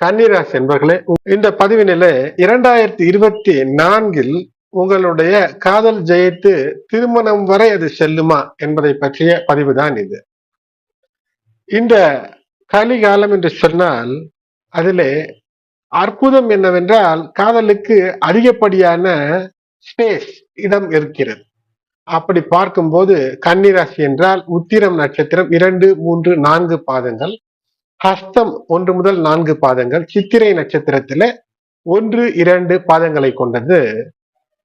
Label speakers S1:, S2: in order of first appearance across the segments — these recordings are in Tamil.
S1: கன்னிராசி என்பர்களே இந்த பதிவினிலே இரண்டாயிரத்தி இருபத்தி நான்கில் உங்களுடைய காதல் ஜெயித்து திருமணம் வரை அது செல்லுமா என்பதை பற்றிய பதிவு தான் இது. இந்த கலிகாலம் என்று சொன்னால் அதிலே அற்புதம் என்னவென்றால் காதலுக்கு அதிகப்படியான ஸ்பேஸ் இடம் இருக்கிறது. அப்படி பார்க்கும்போது கன்னிராசி என்றால் உத்திரம் நட்சத்திரம் இரண்டு மூன்று நான்கு பாதங்கள். ஹஸ்தம் ஒன்று முதல் நான்கு பாதங்கள் சித்திரை நட்சத்திரத்துல ஒன்று இரண்டு பாதங்களை கொண்டது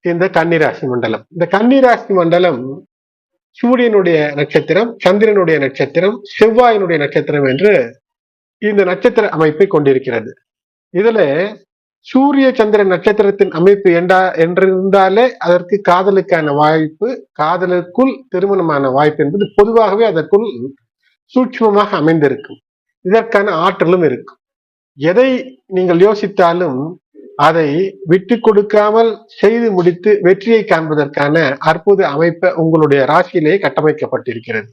S1: இந்த கன்னிராசி மண்டலம். இந்த கன்னிராசி மண்டலம் சூரியனுடைய நட்சத்திரம் சந்திரனுடைய நட்சத்திரம் செவ்வாயினுடைய நட்சத்திரம் என்று இந்த நட்சத்திர அமைப்பை கொண்டிருக்கிறது. இதுல சூரிய சந்திரன் நட்சத்திரத்தின் அமைப்பு என்றா என்றிருந்தாலே அதற்கு காதலுக்கான வாய்ப்பு காதலுக்குள் திருமணமான வாய்ப்பு என்பது பொதுவாகவே அதற்குள் சூட்சமாக அமைந்திருக்கும். இதற்கான ஆற்றலும் இருக்கும் எதை நீங்கள் யோசித்தாலும் அதை விட்டு கொடுக்காமல் செய்து முடித்து வெற்றியை காண்பதற்கான அற்புத அமைப்பை உங்களுடைய ராசியிலேயே கட்டமைக்கப்பட்டிருக்கிறது.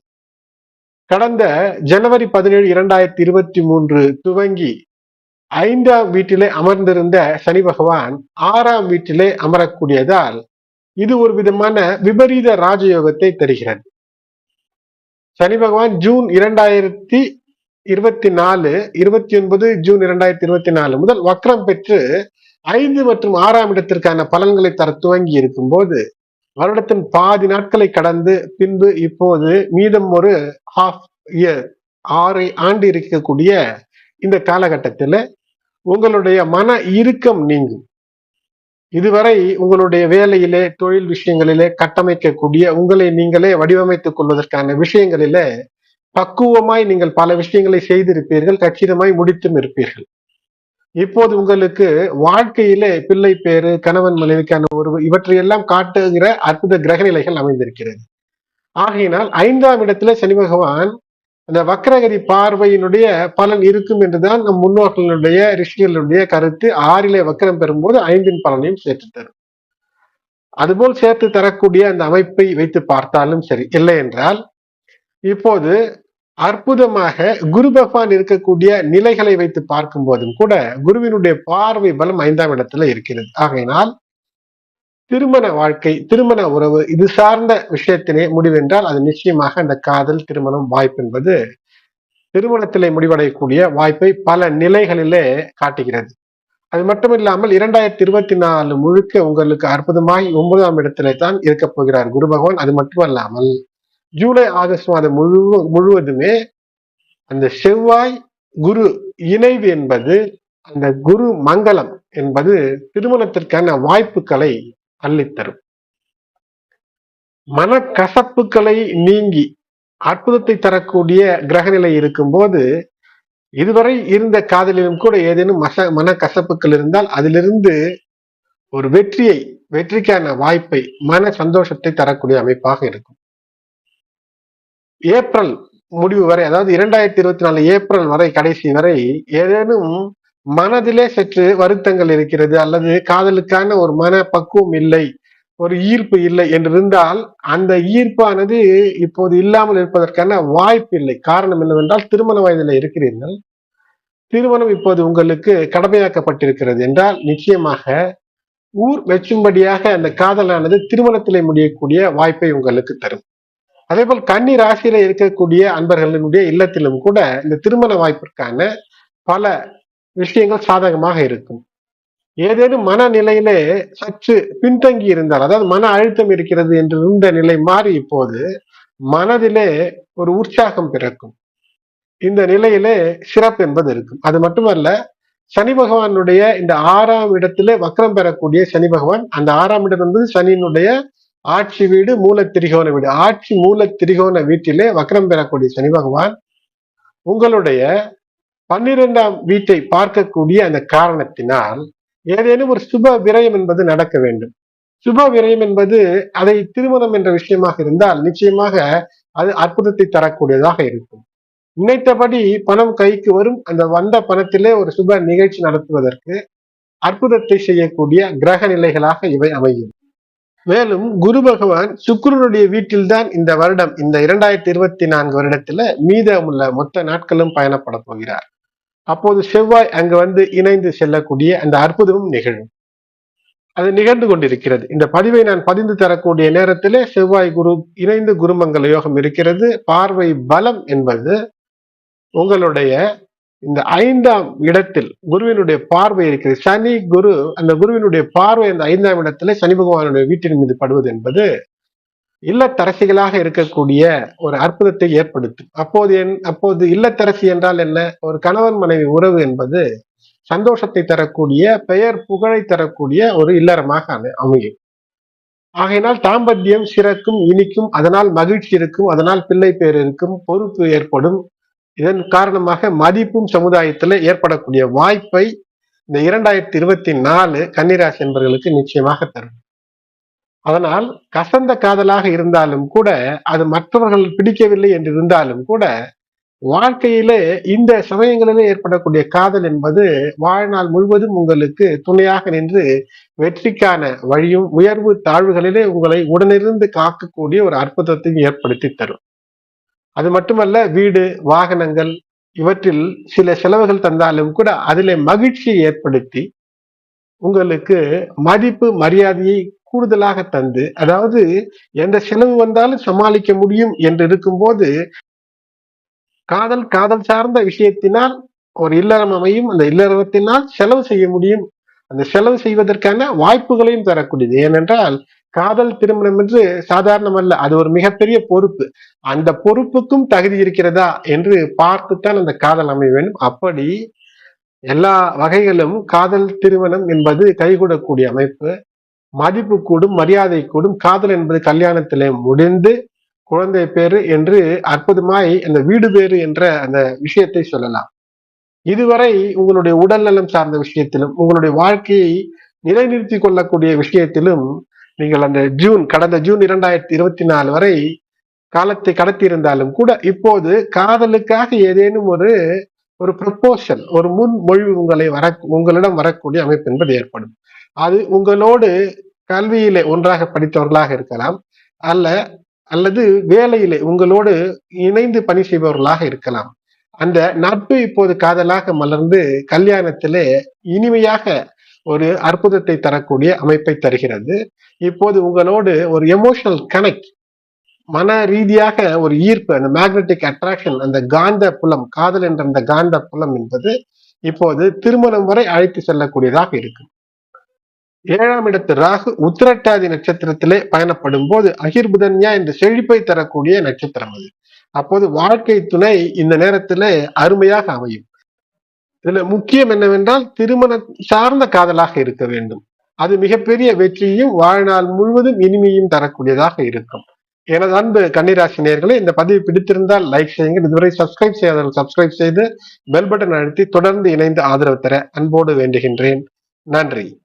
S1: கடந்த ஜனவரி பதினேழு இரண்டாயிரத்தி இருபத்தி மூன்று துவங்கி ஐந்தாம் வீட்டிலே அமர்ந்திருந்த சனி பகவான் ஆறாம் வீட்டிலே அமரக்கூடியதால் இது ஒரு விதமான விபரீத ராஜயோகத்தை தருகிறது. சனி பகவான் ஜூன் இரண்டாயிரத்தி இருபத்தி நாலு இருபத்தி ஒன்பது ஜூன் இரண்டாயிரத்தி இருபத்தி நாலு முதல் வக்ரம் பெற்று ஐந்து மற்றும் ஆறாம் இடத்திற்கான பலன்களை தர துவங்கி இருக்கும் போது வருடத்தின் பாதி நாட்களை கடந்து பின்பு இப்போது மீதம் ஒரு ஹாஃப் இயர் ஆறு ஆண்டு இருக்கக்கூடிய இந்த காலகட்டத்தில் உங்களுடைய மன இறுக்கம் நீங்கும். இதுவரை உங்களுடைய வேலையிலே தொழில் விஷயங்களிலே கட்டமைக்கக்கூடிய உங்களை நீங்களே வடிவமைத்துக் கொள்வதற்கான விஷயங்களிலே பக்குவமாய் நீங்கள் பல விஷயங்களை செய்திருப்பீர்கள் கச்சிதமாய் முடித்தும் இருப்பீர்கள். இப்போது உங்களுக்கு வாழ்க்கையிலே பிள்ளை பேரு கணவன் மனைவிக்கான ஒரு இவற்றையெல்லாம் காட்டுகிற அற்புத கிரகநிலைகள் அமைந்திருக்கிறது. ஆகையினால் ஐந்தாம் இடத்துல சனி பகவான் அந்த வக்ரகதி பார்வையினுடைய பலன் இருக்கும் என்றுதான் நம் முன்னோர்களுடைய ரிஷிகளுடைய கருத்து. ஆறிலே வக்கரம் பெறும்போது ஐந்தின் பலனையும் சேர்த்து தரும் அதுபோல் சேர்த்து தரக்கூடிய அந்த அமைப்பை வைத்து பார்த்தாலும் சரி இல்லை என்றால் இப்போது அற்புதமாக குரு பகவான் இருக்கக்கூடிய நிலைகளை வைத்து பார்க்கும் போதும் கூட குருவினுடைய பார்வை பலம் ஐந்தாம் இடத்துல இருக்கிறது. ஆகையினால் திருமண வாழ்க்கை திருமண உறவு இது சார்ந்த விஷயத்திலே முடிவென்றால் அது நிச்சயமாக அந்த காதல் திருமணம் வாய்ப்பு என்பது திருமணத்திலே முடிவடையக்கூடிய வாய்ப்பை பல நிலைகளிலே காட்டுகிறது. அது மட்டும் இல்லாமல் இரண்டாயிரத்தி இருபத்தி நாலு முழுக்க உங்களுக்கு அற்புதமாய் ஒன்பதாம் இடத்திலே தான் இருக்க போகிறார் குரு பகவான். அது மட்டுமல்லாமல் ஜூலை ஆகஸ்ட் மாதம் முழு முழுவதுமே அந்த செவ்வாய் குரு இணைவு என்பது அந்த குரு மங்களம் என்பது திருமணத்திற்கான வாய்ப்புகளை அள்ளித்தரும். மனக்கசப்புகளை நீங்கி அற்புதத்தை தரக்கூடிய கிரகநிலை இருக்கும்போது இதுவரை இருந்த காதலிலும் கூட ஏதேனும் மச மனக்கசப்புகள் இருந்தால் அதிலிருந்து ஒரு வெற்றியை வெற்றிக்கான வாய்ப்பை மன சந்தோஷத்தை தரக்கூடிய அமைப்பாக இருக்கும். ஏப்ரல் முடிவு வரை அதாவது இரண்டாயிரத்தி இருபத்தி நாலு ஏப்ரல் வரை கடைசி வரை ஏதேனும் மனதிலே சற்று வருத்தங்கள் இருக்கிறது அல்லது காதலுக்கான ஒரு மன பக்குவம் இல்லை ஒரு ஈர்ப்பு இல்லை என்றிருந்தால் அந்த ஈர்ப்பானது இப்போது இல்லாமல் இருப்பதற்கான வாய்ப்பு இல்லை. காரணம் என்னவென்றால் திருமண வயதில் இருக்கிறீர்கள். திருமணம் இப்போது உங்களுக்கு கடமையாக்கப்பட்டிருக்கிறது என்றால் நிச்சயமாக ஊர் வெச்சும்படியாக அந்த காதலானது திருமணத்திலே முடியக்கூடிய வாய்ப்பை உங்களுக்கு தரும். அதே போல் கன்னி ராசியில இருக்கக்கூடிய அன்பர்களினுடைய இல்லத்திலும் கூட இந்த திருமண வாய்ப்பிற்கான பல விஷயங்கள் சாதகமாக இருக்கும். ஏதேனும் மனநிலையிலே சற்று பின்தங்கி இருந்தால் அதாவது மன அழுத்தம் இருக்கிறது என்று இருந்த நிலை மாறி இப்போது மனதிலே ஒரு உற்சாகம் பிறக்கும். இந்த நிலையிலே சிறப்பு என்பது இருக்கும். அது மட்டுமல்ல சனி பகவானுடைய இந்த ஆறாம் இடத்திலே வக்ரம் பெறக்கூடிய சனி பகவான் அந்த ஆறாம் இடம் என்பது சனியினுடைய ஆட்சி வீடு மூல திரிகோண வீடு. ஆட்சி மூல திரிகோண வீட்டிலே வக்ரம் பெறக்கூடிய சனி பகவான் உங்களுடைய பன்னிரெண்டாம் வீட்டை பார்க்கக்கூடிய அந்த காரணத்தினால் ஏதேனும் ஒரு சுப விரயம் என்பது நடக்க வேண்டும். சுப விரயம் என்பது அதை திருமணம் என்ற விஷயமாக இருந்தால் நிச்சயமாக அது அற்புதத்தை தரக்கூடியதாக இருக்கும். நினைத்தபடி பணம் கைக்கு வரும். அந்த வந்த பணத்திலே ஒரு சுப நிகழ்ச்சி நடத்துவதற்கு அற்புதத்தை செய்யக்கூடிய கிரக நிலைகளாக இவை அமையும். மேலும் குரு பகவான் சுக்கிரனுடைய வீட்டில்தான் இந்த வருடம் இந்த இரண்டாயிரத்தி இருபத்தி நான்கு வருடத்துல மீதமுள்ள மொத்த நாட்களும் பயணப்பட போகிறார். அப்போது செவ்வாய் அங்கு வந்து இணைந்து செல்லக்கூடிய அந்த அற்புதமும் நிகழும். அது நிகழ்ந்து கொண்டிருக்கிறது. இந்த பதிவை நான் பதிந்து தரக்கூடிய நேரத்திலே செவ்வாய் குரு இணைந்து குருமங்கல யோகம் இருக்கிறது. பார்வை பலம் என்பது உங்களுடைய இந்த ஐந்தாம் இடத்தில் குருவினுடைய பார்வை இருக்கிறது. சனி குரு அந்த குருவினுடைய பார்வை அந்த ஐந்தாம் இடத்துல சனி பகவானுடைய வீட்டின் மீது படுவது என்பது இல்லத்தரசிகளாக இருக்கக்கூடிய ஒரு அற்புதத்தை ஏற்படுத்தும். அப்போது என் அப்போது இல்லத்தரசி என்றால் என்ன? ஒரு கணவன் மனைவி உறவு என்பது சந்தோஷத்தை தரக்கூடிய பெயர் புகழை தரக்கூடிய ஒரு இல்லறமாக அமையும். ஆகையினால் தாம்பத்தியம் சிறக்கும் இனிக்கும் அதனால் மகிழ்ச்சி இருக்கும் அதனால் பிள்ளை பேர் இருக்கும் பொறுப்பு ஏற்படும். இதன் காரணமாக மதிப்பும் சமுதாயத்தில் ஏற்படக்கூடிய வாய்ப்பை இந்த இரண்டாயிரத்தி இருபத்தி நாலு கன்னிராசி என்பவர்களுக்கு நிச்சயமாக தரும். அதனால் கசந்த காதலாக இருந்தாலும் கூட அது மற்றவர்கள் பிடிக்கவில்லை என்று இருந்தாலும் கூட வாழ்க்கையிலே இந்த சமயங்களிலே ஏற்படக்கூடிய காதல் என்பது வாழ்நாள் முழுவதும் உங்களுக்கு துணையாக நின்று வெற்றிக்கான வழியும் உயர்வு தாழ்வுகளிலே உங்களை உடனிருந்து காக்கக்கூடிய ஒரு அற்புதத்தையும் ஏற்படுத்தி தரும். அது மட்டுமல்ல வீடு வாகனங்கள் இவற்றில் சில செலவுகள் தந்தாலும் கூட அதிலே மகிழ்ச்சியை ஏற்படுத்தி உங்களுக்கு மதிப்பு மரியாதையை கூடுதலாக தந்து அதாவது எந்த செலவு வந்தாலும் சமாளிக்க முடியும் என்று இருக்கும்போது காதல் காதல் சார்ந்த விஷயத்தினால் ஒரு இல்லறம் அமையும். அந்த இல்லறத்தினால் செலவு செய்ய முடியும். அந்த செலவு செய்வதற்கான வாய்ப்புகளையும் தரக்கூடியது. ஏனென்றால் காதல் திருமணம் என்று சாதாரணமல்ல அது ஒரு மிகப்பெரிய பொறுப்பு. அந்த பொறுப்புக்கும் தகுதி இருக்கிறதா என்று பார்த்துத்தான் அந்த காதல் அமைய வேண்டும். அப்படி எல்லா வகைகளும் காதல் திருமணம் என்பது கைகூடக்கூடிய அமைப்பு. மதிப்பு கூடும் மரியாதை கூடும். காதல் என்பது கல்யாணத்திலே முடிந்து குழந்தை பேரு என்று அற்புதமாய் அந்த வீடு பேரு என்ற அந்த விஷயத்தை சொல்லலாம். இதுவரை உங்களுடைய உடல் நலம் சார்ந்த விஷயத்திலும் உங்களுடைய வாழ்க்கையை நிலைநிறுத்தி கொள்ளக்கூடிய விஷயத்திலும் நீங்கள் அந்த ஜூன் கடந்த ஜூன் இரண்டாயிரத்தி இருபத்தி நாலு வரை காலத்தை கடத்தி இருந்தாலும் கூட இப்போது காதலுக்காக ஏதேனும் ஒரு ஒரு ப்ரப்போசல் ஒரு முன்மொழிவு உங்களை வர உங்களிடம் வரக்கூடிய அமைப்பு என்பது ஏற்படும். அது உங்களோடு கல்வியிலே ஒன்றாக படித்தவர்களாக இருக்கலாம் அல்ல அல்லது வேலையிலே உங்களோடு இணைந்து பணி செய்பவர்களாக இருக்கலாம். அந்த நட்பு இப்போது காதலாக மலர்ந்து கல்யாணத்திலே இனிமையாக ஒரு அற்புதத்தை தரக்கூடிய அமைப்பை தருகிறது. இப்போது உங்களோடு ஒரு எமோஷனல் கனெக்ட் மன ரீதியாக ஒரு ஈர்ப்பு அந்த மேக்னெட்டிக் அட்ராக்ஷன் அந்த காந்த புலம் காதல் என்ற அந்த காந்த புலம் என்பது இப்போது திருமணம் வரை அழைத்து செல்லக்கூடியதாக இருக்கும். ஏழாம் இடத்து ராகு உத்திரட்டாதி நட்சத்திரத்திலே பயணப்படும் போது அகிர்புதன்யா என்ற செழிப்பை தரக்கூடிய நட்சத்திரம் அது. அப்போது வாழ்க்கை துணை இந்த நேரத்திலே அருமையாக அமையும். இதுல முக்கியம் என்னவென்றால் திருமணம் சார்ந்த காதலாக இருக்க வேண்டும். அது மிகப்பெரிய வெற்றியும் வாழ்நாள் முழுவதும் இனிமையும் தரக்கூடியதாக இருக்கும். எனது அன்பு கன்னிராசி நேர்களை இந்த பதிவு பிடித்திருந்தால் லைக் செய்யுங்க. இதுவரை சப்ஸ்கிரைப் செய்யாதவர்கள் சப்ஸ்கிரைப் செய்து பெல் பட்டன் அழுத்தி தொடர்ந்து இணைந்து ஆதரவு தர அன்போடு வேண்டுகின்றேன். நன்றி.